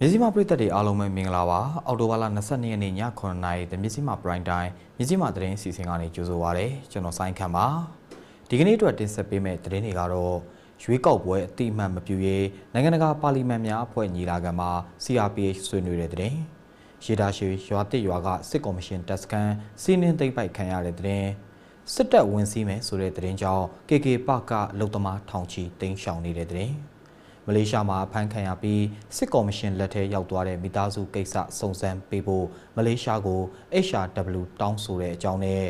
မြစည်းမပရိသတ်တွေအားလုံးပဲမင်္ဂလာပါအော်တိုဘာလ22ရက်နေ့ည9:00နာရီတမြစည်းမပရိုင်တိုင်းမြစည်းမသတင်းစီစဉ်ကနေကြိုဆိုပါရစေကျွန်တော်ဆိုင်ခန့်ပါဒီကနေ့အတွက်တင်ဆက်ပေးမယ့်သတင်းတွေကတော့ရွေးကောက်ပွဲအတိအမှန်မပြုရေးနိုင်ငံတကာပါလီမန်များအဖွဲ့ညီလာခံမှာ CRPH ဆွေးနွေးတဲ့သတင်းရေဒါရှိရွာတစ်ရွာကစစ်ကော်မရှင်တပ်စခန်းစီးနင်းသိမ့်ပိုက်ခံရတဲ့သတင်းစစ်တပ်ဝင်စည်းမယ်ဆိုတဲ့သတင်းကြောင့် KK ပကလုံသမားထောင်ချီတင်းရှောင်နေတဲ့သတင်း မလေးရှားမှာဖမ်းခံရပြီးစစ်ကော်မရှင်လက်ထဲရောက်သွားတဲ့မိသားစုကိစ္စစုံစမ်းပေးဖို့မလေးရှားကို HRW တောင်းဆိုတဲ့အကြောင်းနဲ့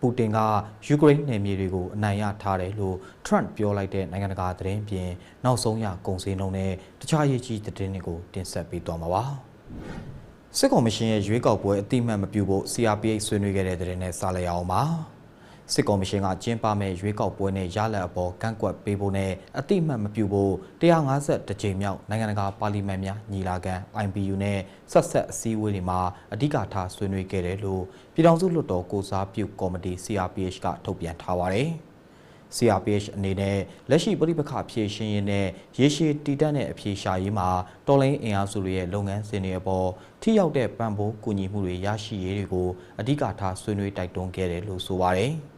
ပူတင်ကယူကရိန်းနယ်မြေတွေကိုအနိုင်ရထားတယ်လို့ Trump ပြောလိုက်တဲ့နိုင်ငံတကာသတင်းပြင်နောက်ဆုံးရကုန်စည်နှုန်းနဲ့တခြားရေးကြီးသတင်းတွေကိုတင်ဆက်ပေးသွားမှာပါစစ်ကော်မရှင်ရဲ့ရွေးကောက်ပွဲအတိအမှတ်မပြုဖို့ CRPH ဆွေးနွေးခဲ့တဲ့သတင်းနဲ့စလိုက်အောင်ပါ စစ်ကော်မရှင်ကကျင်းပမဲ့ရွေးကောက်ပွဲနဲ့ရလဒ်အပေါ်ကန့်ကွက်ပေးဖို့နဲ့အတိအမှတ်မပြုဖို့150ကြိမ်မြောက်နိုင်ငံတကာပါလီမန်များညီလာခံ IPU နဲ့ဆက်ဆက်အစည်းအဝေးတွေမှာအဓိကထားဆွေးနွေးခဲ့တယ်လို့ပြည်ထောင်စုလွှတ်တော်ကိုစားပြုကော်မတီ CRPH ကထုတ်ပြန်ထားပါတယ်။ CRPH အနေနဲ့လက်ရှိပြည်ပခဖြည့်ရှင်ရင်နဲ့ရေရှည်တည်တတ်တဲ့အဖြေရှာရေးမှာတော်လိုင်းအင်အားစုတွေရဲ့လုပ်ငန်းစဉ်တွေအပေါ်ထိရောက်တဲ့ပံ့ပိုးကူညီမှုတွေရရှိရေးတွေကိုအဓိကထားဆွေးနွေးတိုက်တွန်းခဲ့တယ်လို့ဆိုပါတယ်။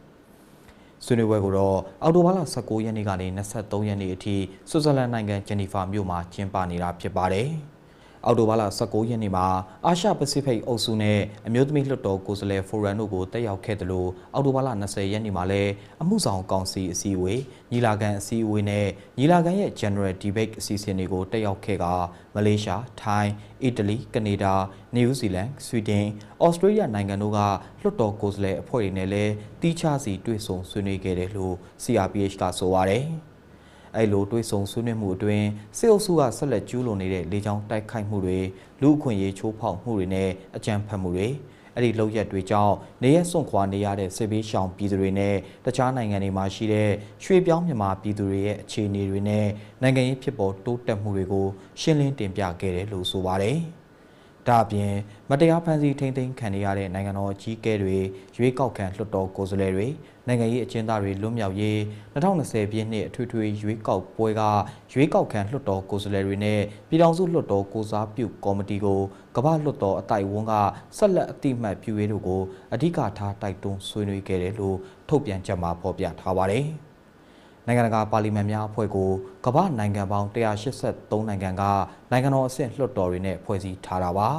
ဆွေးနွေးပွဲကိုတော့အောက်တိုဘာလ19ရက်နေ့ကနေ23ရက်နေ့အထိဆွစ်ဇာလန်နိုင်ငံဂျနီဖာမြို့မှာကျင်းပနေတာဖြစ်ပါတယ်။ အောက်တိုဘာလ19ရက်နေ့မှာအာရှပစိဖိတ်အုပ်စုနဲ့အမျိုးသမီးလွှတ်တော်ကိုယ်စားလှယ်ဖိုရမ်တို့ကိုတက်ရောက်ခဲ့တယ်လို့အောက်တိုဘာလ20ရက်နေ့မှာလည်းအမှုဆောင်ကောင်စီအစည်းအဝေးညီလာခံအစည်းအဝေးနဲ့ညီလာခံရဲ့ General Debate အစီအစဉ်တွေကိုတက်ရောက်ခဲ့ကမလေးရှား၊ထိုင်း၊အီတလီ၊ကနေဒါ၊နယူးဇီလန်၊ဆွီဒင်၊ဩစတြေးလျနိုင်ငံတို့ကလွှတ်တော်ကိုယ်စားလှယ်အဖွဲ့တွေနဲ့လည်းတီးခြားစီတွေ့ဆုံဆွေးနွေးခဲ့တယ်လို့ CRPH ကဆိုပါတယ်။ အဲ့လိုတွေးဆုံဆွေးနွေးမှုအတွင်းစစ်အုပ်စုကဆက်လက်ကျူးလွန်နေတဲ့လေကြောင်းတိုက်ခိုက်မှုတွေလူအခွင့်အရေးချိုးဖောက်မှုတွေနဲ့အကြမ်းဖက်မှုတွေအဲ့ဒီလောက်ရက်တွေကြောင့်နေရစွန့်ခွာနေရတဲ့စစ်ဘေးရှောင်ပြည်သူတွေနဲ့တခြားနိုင်ငံတွေမှာရှိတဲ့ရွှေပြောင်းမြန်မာပြည်သူတွေရဲ့အခြေအနေတွေနဲ့နိုင်ငံရေးဖြစ်ပေါ်တိုးတက်မှုတွေကိုရှင်းလင်းတင်ပြခဲ့တယ်လို့ဆိုပါတယ်။ ဒါအပြင်မတရားဖန်ဆီးထိန်းသိမ်းခံရတဲ့နိုင်ငံတော်ကြီးကဲတွေရွေးကောက်ခံလွှတ်တော်ကိုယ်စားလှယ်တွေနိုင်ငံရေးအကျဉ်းသားတွေလွတ်မြောက်ရေး2020ပြည့်နှစ်အထွေထွေရွေးကောက်ပွဲကရွေးကောက်ခံလွှတ်တော်ကိုယ်စားလှယ်တွေနဲ့ပြည်ထောင်စုလွှတ်တော်ကိုစားပြုကော်မတီကိုကမ္ဘာလွှတ်တော်အတိုက်အဝန်းကဆက်လက်အတိမတ်ပြုရေးတို့ကိုအဓိကထားတိုက်တွန်းဆွေးနွေးခဲ့တယ်လို့ထုတ်ပြန်ချက်မှာဖော်ပြထားပါတယ်။ နိုင်ငံတကာပါလီမန်များအဖွဲ့ကိုကမ္ဘာနိုင်ငံပေါင်း183နိုင်ငံကနိုင်ငံတော်အဆင့်လွှတ်တော်တွေနဲ့ဖွဲ့စည်းထားတာပါ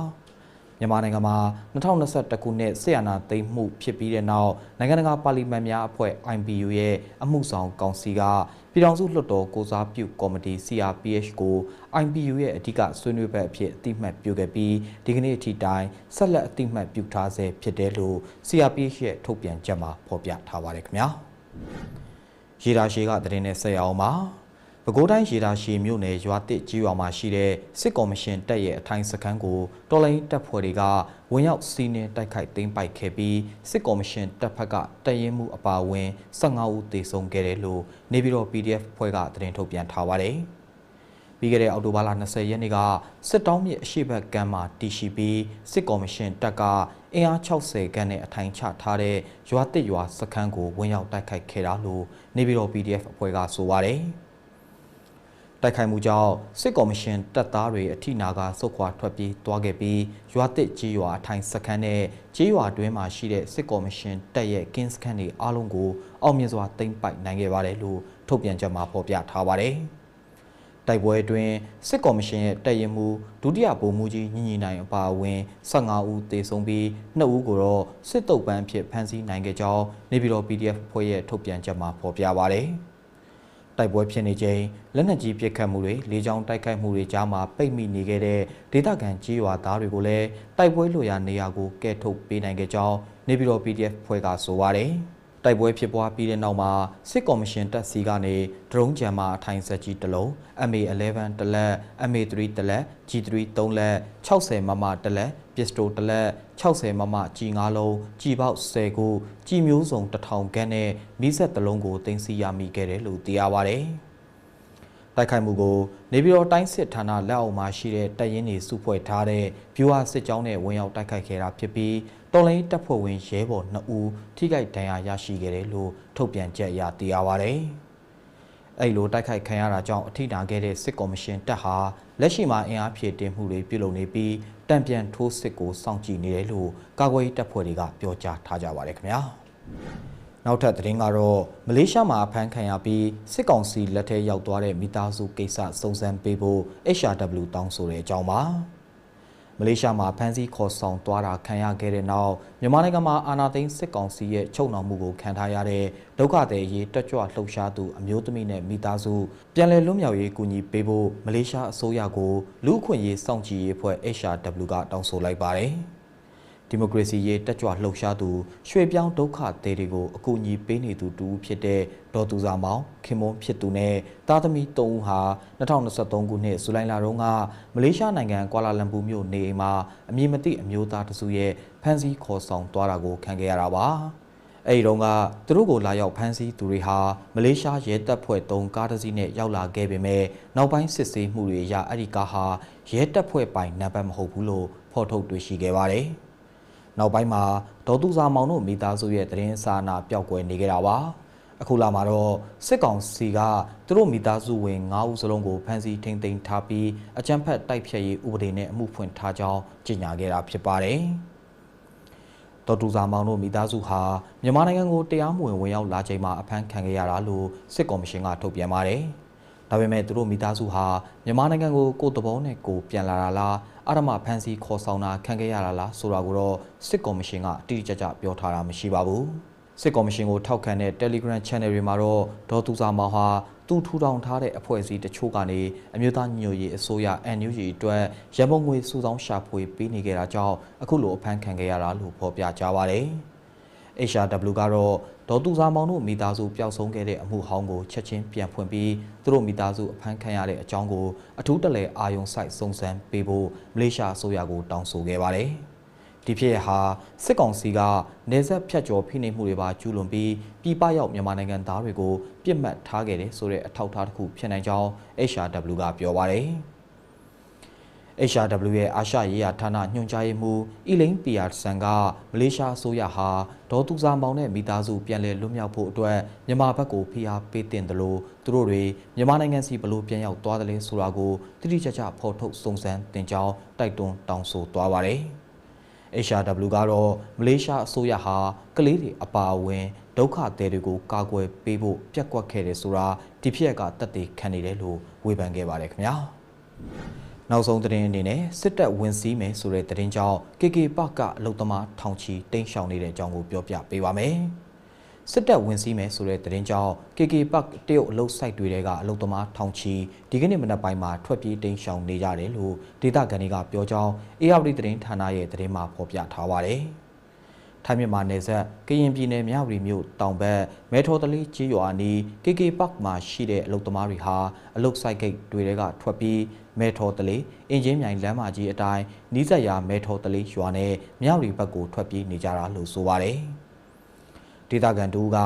မြန်မာနိုင်ငံမှာ2021ခုနှစ်ဆီယနာသိမ်းမှုဖြစ်ပြီးတဲ့နောက်နိုင်ငံတကာပါလီမန်များအဖွဲ့ IPU ရဲ့အမှုဆောင်ကောင်စီကပြည်ထောင်စုလွှတ်တော်ကိုစားပြုကော်မတီ CRPH ကို IPU ရဲ့အဓိကဆွေးနွေးပွဲအဖြစ်အတိမတ်ပြုခဲ့ပြီးဒီကနေ့အထိတိုင်ဆက်လက်အတိမတ်ပြုထားဆဲဖြစ်တယ်လို့ CRPH ရဲ့ထုတ်ပြန်ချက်မှာဖော်ပြထားပါတယ်ခင်ဗျာ ရေဒါရှည်ကတရင်နဲ့ဆက်ရအောင်ပါပဲခူးတိုင်းရေဒါရှည်မြို့နယ်ရွာတစ်ကြီးရွာမှာရှိတဲ့စစ်ကော်မရှင်တပ်ရဲ့အထိုင်စခန်းကိုတော်လိုင်းတပ်ဖွဲ့တွေကဝင်ရောက်စီးနင်းတိုက်ခိုက်သိမ်းပိုက်ခဲ့ပြီးစစ်ကော်မရှင်တပ်ဖက်ကတပ်ရင်းမှုအပါအဝင်15ဦးသေဆုံးခဲ့တယ်လို့နေပြည်တော် PDF ဖွဲ့ကသတင်းထုတ်ပြန်ထားပါတယ်။ပြီးခဲ့တဲ့အောက်တိုဘာလ20ရက်နေ့ကစစ်တောင်းမြစ်အရှိတ်ကမ်းမှာတည်ရှိပြီးစစ်ကော်မရှင်တပ်က အင်အား60ခန်းနဲ့အထိုင်ချထားတဲ့ရွာတစ်ရွာစခန်းကိုဝင်ရောက်တိုက်ခိုက်ခဲ့တာလို့နေပြည်တော် PDF အဖွဲ့ကဆိုပါတယ်။တိုက်ခိုက်မှုကြောင့်စစ်ကော်မရှင်တပ်သားတွေအထိနာကစုတ်ခွာထွက်ပြေးသွားခဲ့ပြီးရွာတစ်ကြီးရွာအထိုင်စခန်းနဲ့ကြီးရွာတွင်းမှာရှိတဲ့စစ်ကော်မရှင်တပ်ရဲ့ကင်းစခန်းတွေအားလုံးကိုအောင်မြင်စွာသိမ်းပိုက်နိုင်ခဲ့ပါတယ်လို့ထုတ်ပြန်ချက်မှာဖော်ပြထားပါတယ်။ တိုက်ပွဲအတွင်းစစ်ကော်မရှင်ရဲ့တပ်ရင်မှုဒုတိယဗိုလ်မှူးကြီးညင်ညင်နိုင်အပါအဝင်15ဦးသေဆုံးပြီး2ဦးကိုတော့စစ်တုပ်ပန်းဖြစ်ဖမ်းဆီးနိုင်ခဲ့ကြောင်းနေပြည်တော် PDF ဖွဲ့ရဲ့ထုတ်ပြန်ချက်မှာဖော်ပြပါဗျ။တိုက်ပွဲဖြစ်နေချိန်လက်နက်ကြီးပစ်ခတ်မှုတွေလေကြောင်းတိုက်ခိုက်မှုတွေကြားမှာပိတ်မိနေခဲ့တဲ့ဒေသခံကြီးရွာသားတွေကိုလည်းတိုက်ပွဲလိုရာနေရာကိုကဲထုတ်ပေးနိုင်ခဲ့ကြောင်းနေပြည်တော် PDF ဖွဲ့ကဆိုပါတယ်။ တိုက်ပွဲဖြစ်ပွားပြီးတဲ့နောက်မှာစစ်ကော်မရှင်တပ်စီကနေဒရုန်းဂျမ်မာအထိုင်ဆက်ကြီးတစ်လုံး MA11 တလက် MA3 တလက် G3 3လက်60မမတလက်ပစ္စတိုတလက်60မမ G5 လုံးကြီးပေါက်10ခုကြီးမျိုးစုံ1000ခန်းနဲ့မိဆက်တစ်လုံးကိုတင်စီရမိခဲ့တယ်လို့သိရပါဗျ။ တိုက်ခိုက်မှုကိုနေပြည်တော်တိုင်းစစ်ဌာနလက်အောက်မှာရှိတဲ့တပ်ရင်းတွေစုဖွဲ့ထားတဲ့ဗျူဟာစစ်ကြောင်းနဲ့ဝင်ရောက်တိုက်ခိုက်ခဲ့တာဖြစ်ပြီးတော်လိုင်းတပ်ဖွဲ့ဝင်ရဲဘော်2ဦးထိခိုက်ဒဏ်ရာရရှိခဲ့တယ်လို့ထုတ်ပြန်ချက်အရသိရပါဗျ။အဲ့လိုတိုက်ခိုက်ခံရတာကြောင့်အထိနာခဲ့တဲ့စစ်ကော်မရှင်တပ်ဟာလက်ရှိမှာအင်အားဖြည့်တင်မှုတွေပြုလုပ်နေပြီးတံပြန်ထိုးစစ်ကိုစောင့်ကြည့်နေတယ်လို့ကာကွယ်ရေးတပ်ဖွဲ့တွေကပြောကြားထားကြပါတယ်ခင်ဗျာ နောက်ထပ်သတင်းကတော့မလေးရှားမှာဖမ်းခံရပြီးစစ်ကောင်စီလက်ထဲရောက်သွားတဲ့မိသားစုကိစ္စစုံစမ်းပေးဖို့ HRW တောင်းဆိုတဲ့အကြောင်းပါမလေးရှားမှာဖမ်းဆီးခေါ်ဆောင်သွားတာခံရခဲ့တဲ့နောက်မြန်မာနိုင်ငံမှာအာဏာသိမ်းစစ်ကောင်စီရဲ့ချုပ်နှောင်မှုကိုခံထားရတဲ့ဒုက္ခသည်ရေးတက်ကြွလှုပ်ရှားသူအမျိုးသမီးနဲ့မိသားစုပြန်လည်လွတ်မြောက်ရေးကူညီပေးဖို့မလေးရှားအစိုးရကိုလူ့အခွင့်အရေးစောင့်ကြည့်ရေးအဖွဲ့ HRW ကတောင်းဆိုလိုက်ပါတယ်။ ဒီမိုကရေစီရေးတက်ကြွလှုပ်ရှားသူရွှေပြောင်းဒုက္ခသည်တွေကိုအကူအညီပေးနေသူတူဖြစ်တဲ့ဒေါ်သူစာမောင်ခင်မွန်းဖြစ်သူနဲ့သားသမီး၃ဦးဟာ2023ခုနှစ်ဇူလိုင်လတုန်းကမလေးရှားနိုင်ငံကွာလာလမ်ပူမြို့နေအိမ်မှာအမည်မသိအမျိုးသားတစုရဲ့ဖမ်းဆီးခေါ်ဆောင်သွားတာကိုခံခဲ့ရတာပါအဲဒီတော့ကသူတို့ကိုလာရောက်ဖမ်းဆီးသူတွေဟာမလေးရှားရဲတပ်ဖွဲ့၃ကားတစ်စီးနဲ့ရောက်လာခဲ့ပေမဲ့နောက်ပိုင်းစစ်ဆေးမှုတွေအရအဲ့ဒီကားဟာရဲတပ်ဖွဲ့ပိုင်နံပါတ်မဟုတ်ဘူးလို့ဖော်ထုတ်တွေ့ရှိခဲ့ပါတယ်။ နောက်ပိုင်းမှာဒေါ်သူစာမောင်တို့မိသားစုရဲ့သတင်းစာနာပျောက်ကွယ်နေကြတာပါအခုလာမှာတော့စစ်ကောင်စီကသူတို့မိသားစုဝင်9ဦးစလုံးကိုဖမ်းဆီးထိန်းသိမ်းထားပြီးအကြမ်းဖက်တိုက်ဖျက်ရေးဥပဒေနဲ့အမှုဖွင့်ထားကြောင်းကြေညာခဲ့တာဖြစ်ပါတယ်။ဒေါ်တူစာမောင်တို့မိသားစုဟာမြန်မာနိုင်ငံကိုတရားမဝင်ဝင်ရောက်လာချိန်မှာအဖမ်းခံခဲ့ရတာလို့စစ်ကော်မရှင်ကထုတ်ပြန်ပါတယ်။ဒါပေမဲ့သူတို့မိသားစုဟာမြန်မာနိုင်ငံကိုကိုယ်တဘောနဲ့ကိုပြန်လာတာလား အာရမဖန်စီခေါ်ဆောင်တာခံခဲ့ရတာလားဆိုတာကိုတော့စစ်ကော်မရှင်ကအတိအကျကျပြောထားတာမရှိပါဘူးစစ်ကော်မရှင်ကိုထောက်ခံတဲ့ Telegram Channel တွေမှာတော့ဒေါ်သူစာမောင်ဟာသူထူထောင်ထားတဲ့အဖွဲ့အစည်းတချို့ကနေအမျိုးသားညွတ်ရေးအစိုးရ NUG အတွက်ရန်ပုံငွေစုဆောင်းရှာဖွေပေးနေကြတာကြောင့်အခုလိုအဖမ်းခံခဲ့ရတာလို့ဖော်ပြကြပါတယ်။ HRW ကတော့ ဒေါ်သူစာမောင်တို့မိသားစုပျောက်ဆုံးခဲ့တဲ့အမှုဟောင်းကိုချက်ချင်းပြန်ဖွင့်ပြီးသူတို့မိသားစုအဖမ်းခံရတဲ့အကြောင်းကိုအထူးတလဲအာယုံဆိုင်စုံစမ်းပေးဖို့မလေးရှားအစိုးရကိုတောင်းဆိုခဲ့ပါတယ်။ဒီဖြစ်ရဟာစစ်ကောင်စီကနေဆက်ဖြတ်ကျော်ဖိနှိပ်မှုတွေပါကျူးလွန်ပြီးပြည်ပရောက်မြန်မာနိုင်ငံသားတွေကိုပြစ်မှတ်ထားခဲ့တယ်ဆိုတဲ့အထောက်အထားတစ်ခုဖြစ်နိုင်ကြောင်း HRW ကပြောပါတယ်။ HRW ရဲ့အာရှရေးရာဌာနညွှန်ကြားရေးမှူးအီလိန်ပီယာဆန်ကမလေးရှားအစိုးရဟာဒေါ်သူစာမောင်နဲ့မိသားစုပြန်လည်လွတ်မြောက်ဖို့အတွက်မြန်မာဘက်ကိုဖိအားပေးတင်တယ်လို့သူတို့တွေမြန်မာနိုင်ငံစီဘလို့ပြန်ရောက်သွားတယ်လဲဆိုတာကိုတိတိကျကျဖော်ထုတ်စုံစမ်းတင်ကြောင်းတိုက်တွန်းတောင်းဆိုသွားပါတယ်။ HRW ကတော့မလေးရှားအစိုးရဟာကလေးတွေအပါအဝင်ဒုက္ခသည်တွေကိုကာကွယ်ပေးဖို့ပြက်ကွက်ခဲ့တယ်ဆိုတာဒီဖြစ်ရကတတ်သိခံနေတယ်လို့ဝေဖန်ခဲ့ပါတယ်ခင်ဗျာ။ နောက်ဆုံးသတင်းအနေနဲ့စစ်တပ်ဝင်စည်းမယ်ဆိုတဲ့သတင်းကြောင့် KK ပကအလုတ်သမားထောင်ချီတိန့်ရှောင်နေတဲ့အကြောင်းကိုပြောပြပေးပါမယ်။စစ်တပ်ဝင်စည်းမယ်ဆိုတဲ့သတင်းကြောင့် KK ပကတရုတ်အလုတ်ဆိုင်တွေတဲကအလုတ်သမားထောင်ချီဒီကနေ့မနက်ပိုင်းမှာထွက်ပြေးတိန့်ရှောင်နေကြတယ်လို့ဒေသခံတွေကပြောကြောင်း ARD သတင်းဌာနရဲ့သတင်းမှာဖော်ပြထားပါတယ်။ ထိုင်းမြန်မာနယ်စပ်ကရင်ပြည်နယ်မြဝတီမြို့တောင်ဘက်မဲထော်တလေးကျေးရွာနီး KK Park မှာရှိတဲ့အလုတ်သမားတွေဟာအလုတ်ဆိုင်ဂိတ်တွေကထွက်ပြီးမဲထော်တလေးအင်ဂျင်မြိုင်လမ်းမကြီးအတိုင်းနီးစပ်ရာမဲထော်တလေးရွာနဲ့မြဝတီဘက်ကိုထွက်ပြေးနေကြတာလို့ဆိုပါတယ်ဒေသခံတို့က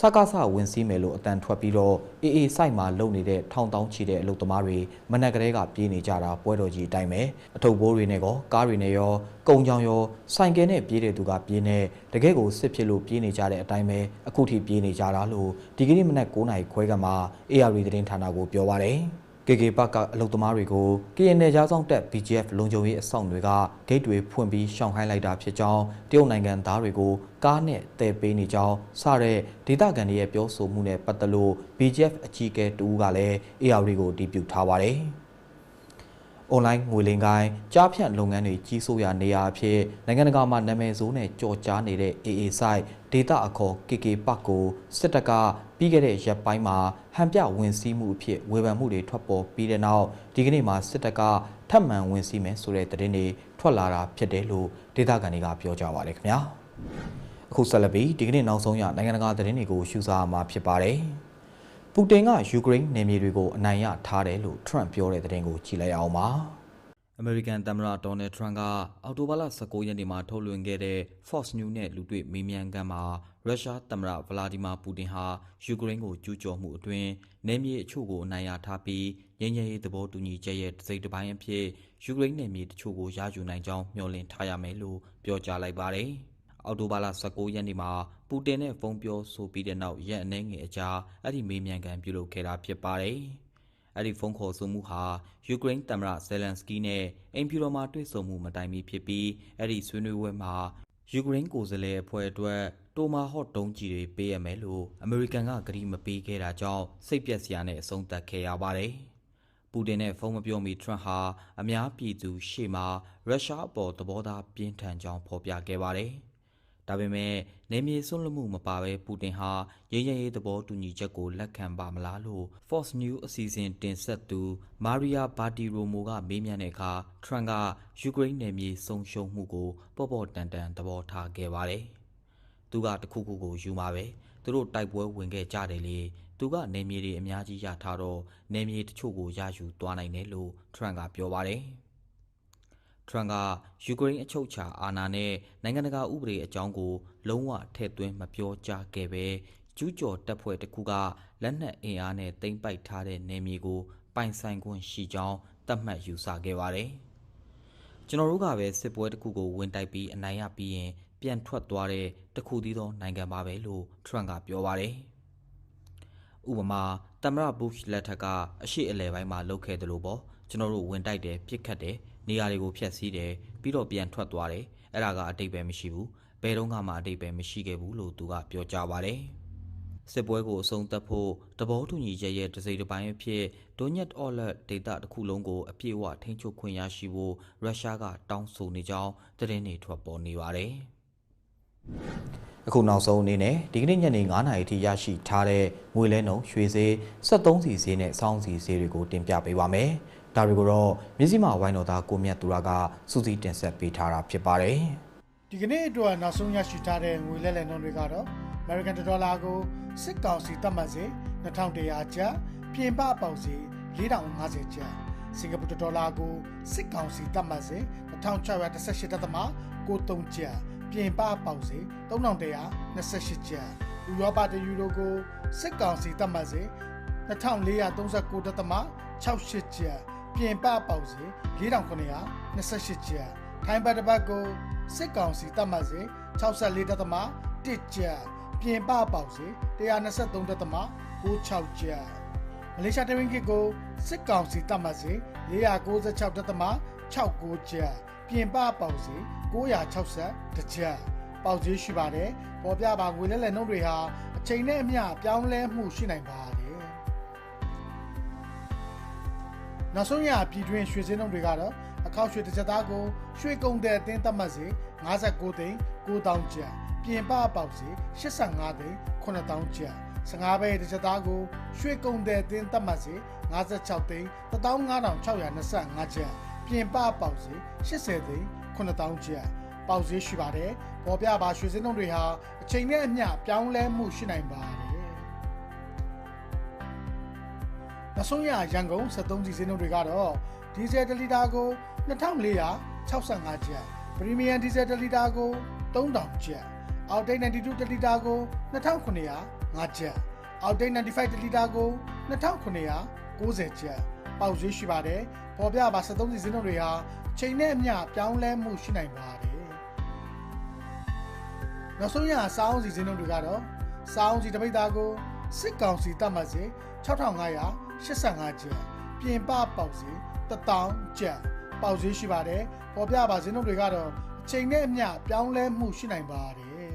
စကားဆဝင်စည်းမယ်လို့အတန်ထွက်ပြီးတော့အေးအေးစိုက်မှာလုံနေတဲ့ထောင်တောင်းချီတဲ့အလုပ်သမားတွေမနက်ကလေးကပြေးနေကြတာပွဲတော်ကြီးအတိုင်းပဲအထုပ်ဘိုးတွေနဲ့ကောကားတွေနဲ့ရောကုံချောင်ရောဆိုင်ကယ်နဲ့ပြေးတဲ့သူကပြေးနေတကယ်ကိုစစ်ဖြစ်လို့ပြေးနေကြတဲ့အတိုင်းပဲအခုထိပြေးနေကြတာလို့ဒီကနေ့မနက်9:00နာရီခွဲကမှ AR သတင်းဌာနကိုပြောပါရယ် KK ဘက်ကအလုသမားတွေကို KNL ကြားဆောင်တက် BGF လုံခြုံရေးအဆောင်တွေကဂိတ်တွေဖွင့်ပြီးရှောင်ခိုင်းလိုက်တာဖြစ်ကြောင်းတရုတ်နိုင်ငံသားတွေကိုကားနဲ့တည်ပေးနေကြောင်းစတဲ့ဒေသခံတွေရဲ့ပြောဆိုမှုနဲ့ပတ်သက်လို့ BGF အကြီးအကဲတူကလည်း AR ကိုတည်ပြုထားပါတယ်။အွန်လိုင်းငွေလိမ်ကိုင်းကြားဖြတ်လုပ်ငန်းတွေကြီးစိုးရာနေရာအဖြစ်နိုင်ငံတကာမှာနာမည်ဆိုးနဲ့ကြော်ကြားနေတဲ့ AA site ဒေတာအခေါ် KK Park ကိုစစ်တပ်ကပြီးခဲ့တဲ့ရက်ပိုင်းမှာဟန်ပြဝင်စီးမှုအဖြစ်ဝေဖန်မှုတွေထွက်ပေါ်ပြီးတဲ့နောက်ဒီကနေ့မှာစစ်တပ်ကထပ်မံဝင်စီးမယ်ဆိုတဲ့သတင်းတွေထွက်လာတာဖြစ်တယ်လို့ဒေတာကန်တွေကပြောကြပါရခင်ဗျာအခုဆက်လက်ပြီးဒီကနေ့နောက်ဆုံးရနိုင်ငံတကာသတင်းတွေကိုရှုစားမှာဖြစ်ပါတယ်ပူတင်ကယူကရိန်းနယ်မြေတွေကိုအနိုင်ရထားတယ်လို့ထရန့်ပြောတဲ့သတင်းကိုကြည့်လိုက်အောင်ပါ အမေရိကန်သမ္မတဒေါ်နယ်ထရန့်ကအော်တိုဘာလ19ရက်နေ့မှာထုတ်လွှင့်ခဲ့တဲ့ Fox News နဲ့လူတွေ့မေးမြန်းခန်းမှာရုရှားသမ္မတဗလာဒီမာပူတင်ဟာယူကရိန်းကိုကျူးကျော်မှုအတွင်းနယ်မြေအချို့ကိုအနိုင်ရထားပြီးငြိမ်းချမ်းရေးသဘောတူညီချက်ရဲ့တစိမ့်တစ်ပိုင်းအဖြစ်ယူကရိန်းနယ်မြေတချို့ကိုရယူနိုင်ကြောင်းမျှော်လင့်ထားရမယ်လို့ပြောကြားလိုက်ပါတယ်။အော်တိုဘာလ19ရက်နေ့မှာပူတင်နဲ့ဖုန်းပြောဆိုပြီးတဲ့နောက်ရက်အနည်းငယ်အကြာအဲ့ဒီမေးမြန်းခန်းပြုလုပ်ခဲ့တာဖြစ်ပါတယ်။ အဲ့ဒီဖုန်းခေါ်ဆိုမှုဟာယူကရိန်းသမ္မတဇယ်လန်စကီးနဲ့အင်ဖြူတော်မှာတွေ့ဆုံမှုမတိုင်မီဖြစ်ပြီးအဲ့ဒီဆွေးနွေးပွဲမှာယူကရိန်းကိုယ်စားလှယ်အဖွဲ့အတွက်တိုမာဟော့တုံးကြီးတွေပေးရမယ်လို့အမေရိကန်ကကတိမပေးခဲ့တာကြောင့်စိတ်ပျက်စရာနဲ့အဆုံးသတ်ခဲ့ရပါတယ်။ပူတင်နဲ့ဖုန်းမပြောမီထရန့်ဟာအများပြည်သူရှေ့မှာရုရှားအပေါ်သဘောထားပြင်းထန်ကြောင်းဖော်ပြခဲ့ပါတယ်။ ဒါပေမဲ့နေမြေစွန့်လွတ်မှုမပါဘဲပူတင်ဟာရင်းရရေးသဘောတူညီချက်ကိုလက်ခံပါမလားလို့ Fox News အစီအစဉ်တင်ဆက်သူမာရီယာဘာတီရိုမိုကမေးမြန်းတဲ့အခါထရန့်ကယူကရိန်းနယ်မြေဆုံးရှုံးမှုကိုပေါ့ပေါ့တန်တန်သဘောထားခဲ့ပါတယ်။သူကတခုခုကိုယူမှာပဲသူတို့တိုက်ပွဲဝင်ခဲ့ကြတယ်လေသူကနေမြေတွေအများကြီးရထားတော့နေမြေတချို့ကိုရယူသွားနိုင်တယ်လို့ထရန့်ကပြောပါတယ်။ ထရန့်ကယူကရိန်းအချုပ်အခြာအာဏာနဲ့နိုင်ငံတကာဥပဒေအကြောင်းကို လုံးဝထည့်သွင်းမပြောကြားခဲ့ပဲကျူးကျော်တပ်ဖွဲ့တစ်ခုကလက်နက်အင်အားနဲ့တင်ပိုက်ထားတဲ့နေမြေကို ပိုင်ဆိုင်ခွင့်ရှိကြောင်းသတ်မှတ်ယူဆခဲ့ပါတယ်။ကျွန်တော်တို့ကပဲစစ်ပွဲတစ်ခုကိုဝင်တိုက်ပြီးအနိုင်ရပြီးရင်ပြန်ထွက်သွားတဲ့တခုတည်းသောနိုင်ငံပါပဲလို့ထရန့်ကပြောပါတယ်။ဥပမာတမရဘုရှ်လက်ထက်ကအရှိအလဲပိုင်းမှာလုပ်ခဲ့တယ်လို့ပေါ့ ကျွန်တော်တို့ဝင်တိုက်တယ်ပြစ်ခတ်တယ်နေရာတွေကိုဖျက်ဆီးတယ်ပြီးတော့ပြန်ထွက်သွားတယ်အဲ့ဒါကအတိတ်ပဲမရှိဘူးဘယ်တော့မှအတိတ်ပဲမရှိခဲ့ဘူးလို့သူကပြောကြားပါတယ်စစ်ပွဲကိုအဆုံးသတ်ဖို့တဘောတူညီချက်ရဲ့တစိမ့်တစ်ပိုင်းအဖြစ်ဒိုညက်အော်လက်ဒေတာတစ်ခုလုံးကိုအပြည့်အဝထိန်းချုပ်ခွင့်ရရှိဖို့ရုရှားကတောင်းဆိုနေကြောင်းသတင်းတွေထွက်ပေါ်နေပါတယ်အခုနောက်ဆုံးအနေနဲ့ဒီကနေ့ညနေ9:00နာရီထိရရှိထားတဲ့ငွေလဲနှုန်းရွှေဈေး73စီဈေးနဲ့စောင်းစီဈေးတွေကိုတင်ပြပေးပါမယ်။ ဒါတွေကိုတော့မြစည်းမဝိုင်းတော်သားကိုမြတ်သူရကစူးစီးတင်ဆက်ပေးထားတာဖြစ်ပါတယ်။ဒီကနေ့အတွက်နောက်ဆုံးရရှိထားတဲ့ငွေလဲလှယ်နှုန်းတွေကတော့ American Dollar ကိုစစ်ကောင်စီသတ်မှတ်စေ2100ကျပ်ပြင်ပပေါက်စေ4050ကျပ်စင်ကာပူဒေါ်လာကိုစစ်ကောင်စီသတ်မှတ်စေ2618.63ကျပ်ပြင်ပပေါက်စေ3128ကျပ်ဥရောပတယူရိုကိုစစ်ကောင်စီသတ်မှတ်စေ2439.68ကျပ် ပြင်ပပေါက်စေ4928ကျပ်ထိုင်းဘတ်တစ်ပတ်ကိုစစ်ကောင်စီတတ်မှတ်စေ64.1ကျပ်ပြင်ပပေါက်စေ123.96ကျပ်မလေးရှားတရင်ကစ်ကိုစစ်ကောင်စီတတ်မှတ်စေ496.69ကျပ်ပြင်ပပေါက်စေ960ကျပ်ပေါက်ဈေးရှိပါတယ်ပေါ်ပြပါငွေလဲလှယ်နှုန်းတွေဟာအချိန်နဲ့အမျှပြောင်းလဲမှုရှိနိုင်ပါ နောက်ဆုံးရပြည်တွင်းရွှေစင်းနှုန်းတွေကတော့အခောက်ရွှေတစ်ချက်သားကိုရွှေကုန်တဲ့အတင်းသတ်မှတ်စေ59သိန်း9000ကျပ်ပြင်ပပေါက်စေ85သိန်း9000ကျပ်15ဘဲတစ်ချက်သားကိုရွှေကုန်တဲ့အတင်းသတ်မှတ်စေ56သိန်း15625ကျပ်ပြင်ပပေါက်စေ80သိန်း9000ကျပ်ပေါက်ဈေးရှိပါတယ်ပေါ်ပြပါရွှေစင်းနှုန်းတွေဟာအချိန်နဲ့အမျှပြောင်းလဲမှုရှိနိုင်ပါတယ် နောက်ဆုံးရရန်ကုန်73စီစင်းနှုန်းတွေကတော့ဒီဇယ်1လီတာကို2465ကျပ်ပရီမီယံဒီဇယ်1လီတာကို3000ကျပ်အောက်တိတ်92တလီတာကို2905ကျပ်အောက်တိတ်95တလီတာကို2990ကျပ်ပေါက်ဈေးရှိပါတယ်ပေါ်ပြပါ73စီစင်းနှုန်းတွေဟာချိန်နဲ့အမျှပြောင်းလဲမှုရှိနိုင်ပါတယ်နောက်ဆုံးရစောင်းစီစင်းနှုန်းတွေကတော့စောင်းစီတပိတ်သားကိုစစ်ကောင်စီတတ်မှတ်စေ 6585ကျပ်ပြင်ပပေါက်စီ1000ကျပ်ပေါက်ဈေးရှိပါတယ်ပေါ်ပြပါစင်းနှုန်းတွေကတော့အချိန်နဲ့အမျှပြောင်းလဲမှုရှိနိုင်ပါတယ်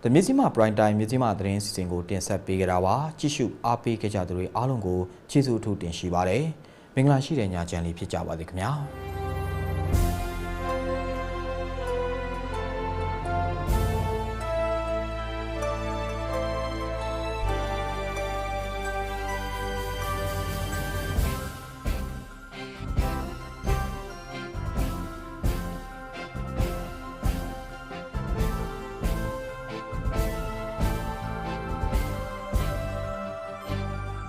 ။ The မြစည်းမ Prime Time မြစည်းမသတင်းစီစဉ်ကိုတင်ဆက်ပေးကြတာပါ။ကြည့်ရှုအားပေးကြကြသူတွေအားလုံးကိုကျေးဇူးအထူးတင်ရှိပါတယ်။မင်္ဂလာရှိတဲ့ညချမ်းလေးဖြစ်ကြပါစေခင်ဗျာ။